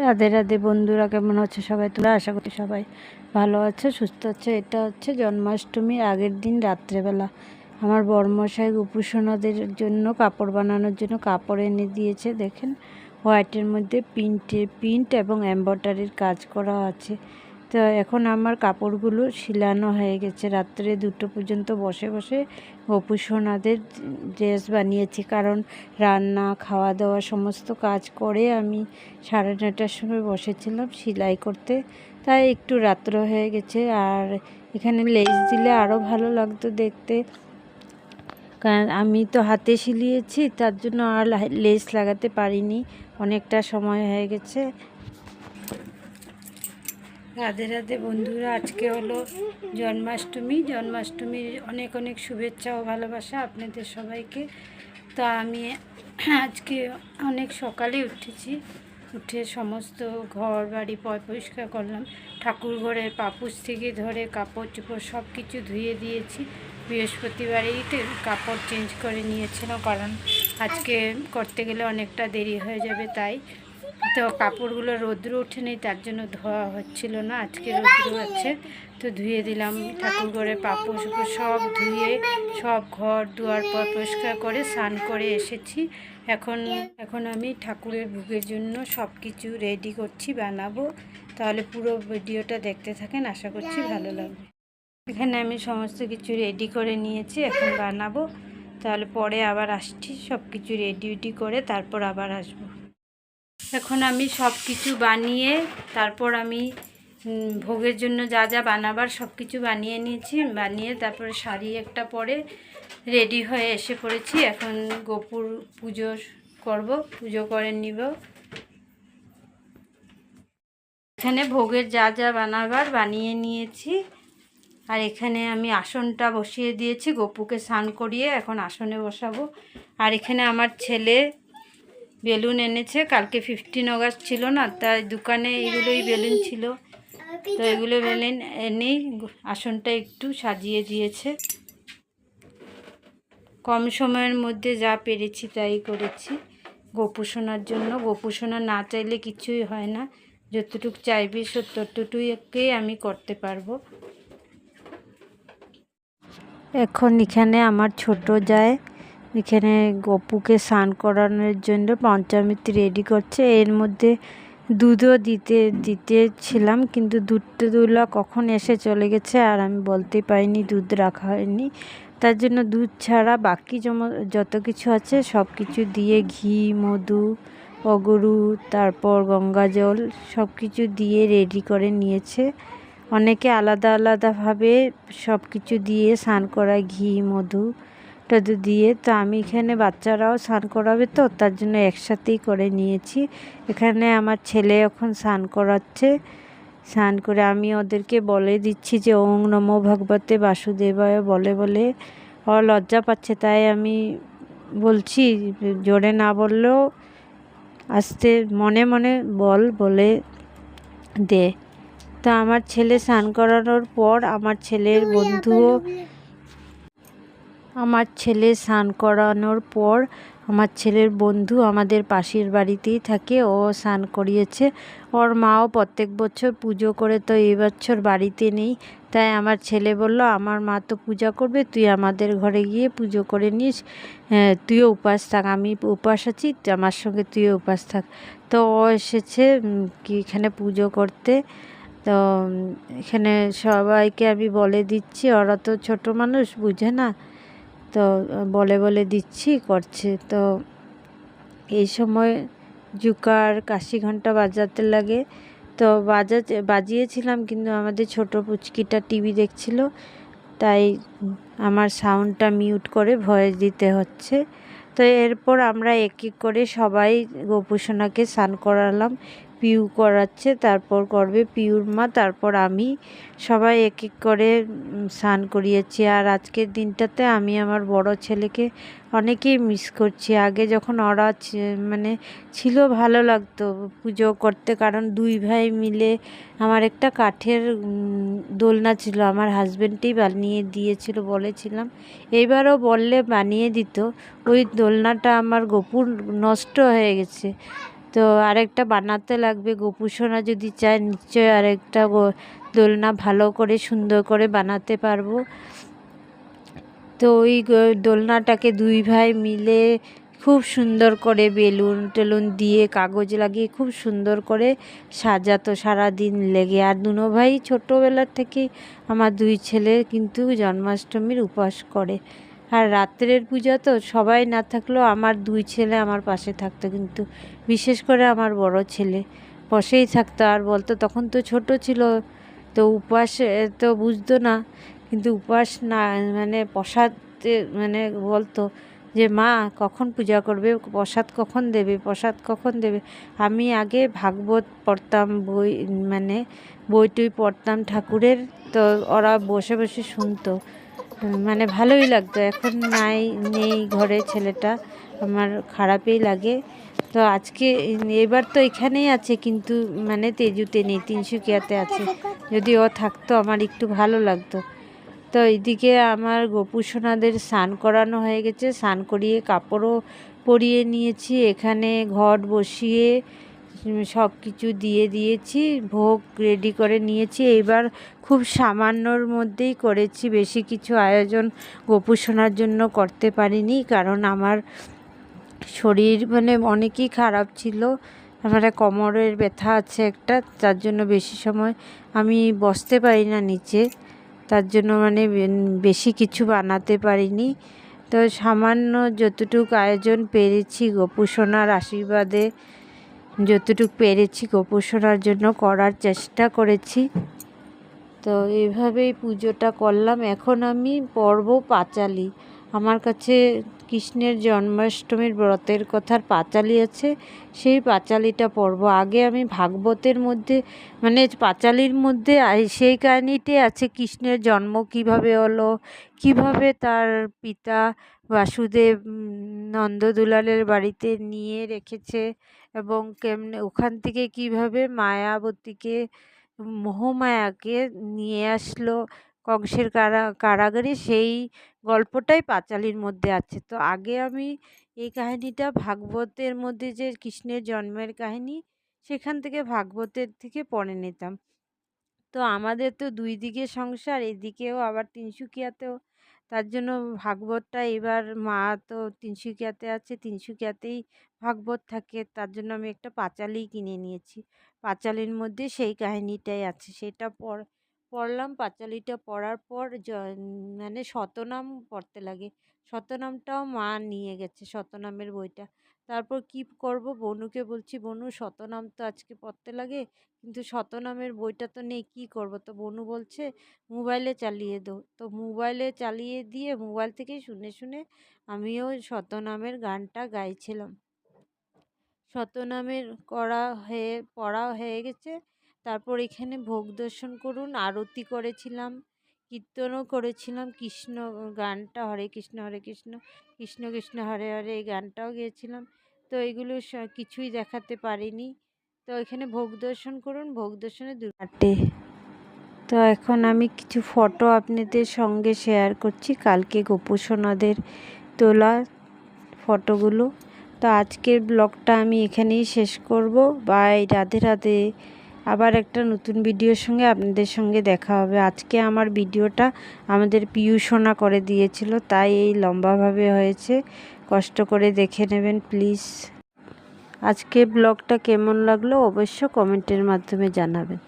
রাধে রাধে বন্ধুরা, কেমন হচ্ছে সবাই? তোমরা আশা করি সবাই ভালো আছে, সুস্থ আছে। এটা হচ্ছে জন্মাষ্টমীর আগের দিন রাত্রেবেলা। আমার বর্মশাই উপাসনাদের জন্য কাপড় বানানোর জন্য কাপড় এনে দিয়েছে, দেখেন। হোয়াইটের মধ্যে প্রিন্টে, প্রিন্ট এবং এম্ব্রয়ডারির কাজ করা আছে। তো এখন আমার কাপড়গুলো শিলানো হয়ে গেছে। রাত্রে দুটো পর্যন্ত বসে বসে অপু সোনাদের ড্রেস বানিয়েছি। কারণ রান্না খাওয়া দাওয়া সমস্ত কাজ করে আমি সাড়ে নটার সময় বসেছিলাম সেলাই করতে। তাই একটু রাত্র হয়ে গেছে। আর এখানে লেস দিলে আরও ভালো লাগতো দেখতে। কারণ আমি তো হাতে সিলিয়েছি তার জন্য আর লেস লাগাতে পারিনি। অনেকটা সময় হয়ে গেছে। রাধে রাধে বন্ধুরা, আজকে হলো জন্মাষ্টমী। জন্মাষ্টমীর অনেক অনেক শুভেচ্ছা ও ভালোবাসা আপনাদের সবাইকে। তা আমি আজকে অনেক সকালে উঠেছি, উঠে সমস্ত ঘর বাড়ি পয় পরিষ্কার করলাম। ঠাকুর ঘরের পাপুস থেকে ধরে কাপড় চোপড় সব কিছু ধুয়ে দিয়েছি। বৃহস্পতিবারেই কাপড় চেঞ্জ করে নিয়েছিলাম, কারণ আজকে করতে গেলে অনেকটা দেরি হয়ে যাবে, তাই তো কাপড়গুলো রৌদ্র ওঠেনি, তার জন্য ধোয়া হচ্ছিল না, আজকে রৌদ্র আছে। তো ধুয়ে দিলাম, ঠাকুর ঘরে পাপড় সব ধুয়ে, সব ঘর দুয়ার পর পরিষ্কার করে স্নান করে এসেছি। এখন এখন আমি ঠাকুরের ভোগের জন্য সব কিছু রেডি করছি, বানাবো। তাহলে পুরো ভিডিওটা দেখতে থাকেন, আশা করছি ভালো লাগবে। এখানে আমি সমস্ত কিছু রেডি করে নিয়েছি, এখন বানাবো। তাহলে পরে আবার আসছি সব কিছু রেডি করে তারপর আবার আসব। এখন আমি সব কিছু বানিয়ে তারপর আমি ভোগের জন্য যা যা বানাবার সব কিছু বানিয়ে নিয়েছি, বানিয়ে তারপরে শাড়ি একটা পরে রেডি হয়ে এসে পড়েছি। এখন গোপুর পুজো করব, পুজো করে নিব। এখানে ভোগের যা যা বানাবার বানিয়ে নিয়েছি। আর এখানে আমি আসনটা বসিয়ে দিয়েছি, গপুকে স্নান করিয়ে এখন আসনে বসাবো। আর এখানে আমার ছেলে বেলুন এনেছে, কালকে ফিফটিন অগাস্ট ছিল না, তাই দোকানে এইগুলোই বেলুন ছিল। তো এগুলো বেলুন এনেই আসনটা একটু সাজিয়ে দিয়েছে। কম সময়ের মধ্যে যা পেরেছি তাই করেছি। গোপুসোনার জন্য, গোপুসোনা না চাইলে কিছুই হয় না। যতটুকু চাইবে ততটুকুই আমি করতে পারব। এখন এখানে আমার ছোট যায়। এখানে গপুকে স্নান করানোর জন্য পঞ্চামৃতি রেডি করছে। এর মধ্যে দুধও দিতে, দিতেছিলাম, কিন্তু দুধটা দুলা কখন এসে চলে গেছে আর আমি বলতে পারিনি, দুধ রাখা হয়নি। তার জন্য দুধ ছাড়া বাকি যত কিছু আছে সব কিছু দিয়ে ঘি, মধু, অগরু, তারপর গঙ্গা জল সব কিছু দিয়ে রেডি করে নিয়েছে। অনেকে আলাদা আলাদাভাবে সব কিছু দিয়ে স্নান করায় ঘি, মধু টধু দিয়ে তো আমি এখানে বাচ্চারাও স্নান করাবে তো তার জন্য একসাথেই করে নিয়েছি। এখানে আমার ছেলে এখন স্নান করাচ্ছে। স্নান করে আমি ওদেরকে বলে দিচ্ছি যে ওং নমো ভগবতে বাসুদেবায় বলে বলে। ও লজ্জা পাচ্ছে তাই আমি বলছি জোরে না বললেও আস্তে মনে মনে বল বলে দে। তো আমার ছেলে স্নান করানোর পর আমার ছেলের বন্ধুও আমার ছেলে স্নান করানোর পর আমার ছেলের বন্ধু আমাদের পাশের বাড়িতেই থাকে ও স্নান করিয়েছে। ওর মাও প্রত্যেক বছর পুজো করে তো এবছর বাড়িতে নেই। তাই আমার ছেলে বলল আমার মা তো পূজা করবে তুই আমাদের ঘরে গিয়ে পুজো করে নিস। হ্যাঁ, তুইও উপাস থাক আমি উপাস আছি আমার সঙ্গে তুইও উপাস থাক। তো ও এসেছে কি এখানে পুজো করতে। তো এখানে সবাইকে আমি বলে দিচ্ছি ওরা তো ছোট মানুষ বুঝে না? তো বলে বলে দিচ্ছি, করছে। তো এই সময় জুকার কাশি ঘণ্টা বাজাতে লাগে। তো বাজাতে বাজিয়েছিলাম কিন্তু আমাদের ছোট পুচকিটা টিভি দেখছিল, তাই আমার সাউন্ডটা মিউট করে ভয়েস দিতে হচ্ছে। তো এরপর আমরা এক এক করে সবাই গোপুসোনাকে স্নান করালাম। পিউ করাচ্ছে, তারপর করবে পিউর মা, তারপর আমি সবাই এক এক করে স্নান করিয়েছি। আর আজকের দিনটাতে আমি আমার বড় ছেলেকে অনেকেই মিস করছি। আগে যখন ওরা মানে ছিল ভালো লাগতো পুজো করতে, কারণ দুই ভাই মিলে আমার একটা কাঠের দোলনা ছিল, আমার হাজবেন্ডই বানিয়ে দিয়েছিল বলেছিলাম। এইবারও বললে বানিয়ে দিত। ওই দোলনাটা আমার গোপুর নষ্ট হয়ে গেছে। তো আরেকটা বানাতে লাগবে। গোপুসোনা যদি চায়, নিশ্চয়ই আরেকটা দোলনা ভালো করে, সুন্দর করে বানাতে পারব। তো ওই দোলনাটাকে দুই ভাই মিলে খুব সুন্দর করে বেলুন টেলুন দিয়ে কাগজ লাগিয়ে খুব সুন্দর করে সাজাতো সারা দিন লেগে। আর দুনো ভাই ছোটোবেলার থেকেই আমার দুই ছেলে কিন্তু জন্মাষ্টমীর উপাস করে। আর রাত্রের পূজা তো সবাই না থাকলেও আমার দুই ছেলে আমার পাশে থাকতো, কিন্তু বিশেষ করে আমার বড় ছেলে পাশেই থাকতো। আর বলতো, তখন তো ছোট ছিল, তো উপাস তো বুঝতো না। কিন্তু উপাস না মানে প্রসাদ মানে বলতো যে, মা, কখন পূজা করবে? প্রসাদ কখন দেবে? প্রসাদ কখন দেবে? আমি আগে ভাগবত পড়তাম, বই মানে বই টই পড়তাম ঠাকুরের, তো ওরা বসে বসে শুনতো। মানে ভালোই লাগতো। এখন নাই, নেই ঘরে ছেলেটা। আমার খারাপই লাগে। তো আজকে এবার তো এখানেই আছে, কিন্তু মানে তেজুতে নেই তিনসুকিয়াতে আছে। যদি ও থাকতো, আমার একটু ভালো লাগতো। তো এদিকে আমার গোপুসোনাদের স্নান করানো হয়ে গেছে। স্নান করিয়ে কাপড়ও পরিয়ে নিয়েছি। এখানে ঘট বসিয়ে সব কিছু দিয়ে দিয়েছি, ভোগ রেডি করে নিয়েছি। এইবার খুব সামান্যর মধ্যেই করেছি, বেশি কিছু আয়োজন গোপুসোনার জন্য করতে পারিনি, কারণ আমার শরীর মানে অনেকই খারাপ ছিল। আমার কোমরের ব্যথা আছে একটা, তার জন্য বেশি সময় আমি বসতে পারি না নিচে। তার জন্য মানে বেশি কিছু বানাতে পারিনি। তো সামান্য যতটুকু আয়োজন পেরেছি গোপুসোনার আশীর্বাদে যতটুকু পেরেছি গোপুসোনার জন্য করার চেষ্টা করেছি। তো এইভাবেই পুজোটা করলাম। এখন আমি পর্ব পাঁচালি। আমার কাছে কৃষ্ণের জন্মাষ্টমীর ব্রতের কথার পাঁচালি আছে। সেই পাঁচালিটা পড়ব আগে আমি ভাগবতের মধ্যে মানে পাঁচালির মধ্যে সেই কাহিনীতে আছে কৃষ্ণের জন্ম কীভাবে হলো কীভাবে তার পিতা বাসুদেব উম, নন্দদুলালের বাড়িতে নিয়ে রেখেছে। এবং কেমনে, ওখান থেকে কীভাবে মায়াবতীকে, মোহমায়াকে নিয়ে আসলো কংসের কারা, কারাগারে, সেই গল্পটাই পাঁচালির মধ্যে আছে। তো আগে আমি এই কাহিনীটা ভাগবতের মধ্যে যে কৃষ্ণের জন্মের কাহিনী, সেখান থেকে ভাগবতের থেকে পড়ে নিতাম। তো আমাদের তো দুই দিকে সংসার, এদিকেও আবার তিনসুকিয়াতেও তার জন্য ভাগবতটা এবার মা তো তিনসুকিয়াতে আছে তিনসুকিয়াতেই ভাগবত থাকে। তার জন্য আমি একটা পাঁচালি কিনে নিয়েছি। পাঁচালির মধ্যে সেই কাহিনিটাই আছে। সেটা পড় পড়লাম, পাঁচালিটা পড়ার পর মানে শতনাম পড়তে লাগে। শতনামটাও মা নিয়ে গেছে, শতনামের বইটা। তারপর কি করব? বনুকে বলছি, বনু, শতনাম তো আজকে পড়তে লাগে, কিন্তু শতনামের বইটা তো নেই, কী করব? তো বনু বলছে, মোবাইলে চালিয়ে দো। তো মোবাইলে চালিয়ে দিয়ে মোবাইল থেকেই শুনে শুনে আমিও শতনামের গানটা গাইছিলাম। শতনামের করা হয়ে, পড়া হয়ে গেছে। তারপর এখানে ভোগ দর্শন করুন, আরতি করেছিলাম, কীর্তনও করেছিলাম, কৃষ্ণ গানটা হরে কৃষ্ণ হরে কৃষ্ণ কৃষ্ণ কৃষ্ণ, হরে হরে এই গানটাও গেয়েছিলাম। তো এগুলো কিছুই দেখাতে পারিনি। তো এখানে ভোগ দর্শন করুন, ভোগ দর্শনে দুটে তো এখন আমি কিছু ফটো আপনাদের সঙ্গে শেয়ার করছি, কালকে গোপুসোনাদের তোলা ফটোগুলো। তো আজকের ব্লগটা আমি এখানেই শেষ করব। বাই রাধে রাধে। আবার একটা নতুন ভিডিওর সঙ্গে আপনাদের সঙ্গে দেখা হবে। আজকে আমার ভিডিওটা আমাদের পিউষণা করে দিয়েছিল, তাই এই লম্বাভাবে হয়েছে। কষ্ট করে দেখে নেবেন, প্লিজ। আজকে ব্লগটা কেমন লাগল অবশ্য কমেন্টের মাধ্যমে জানাবেন।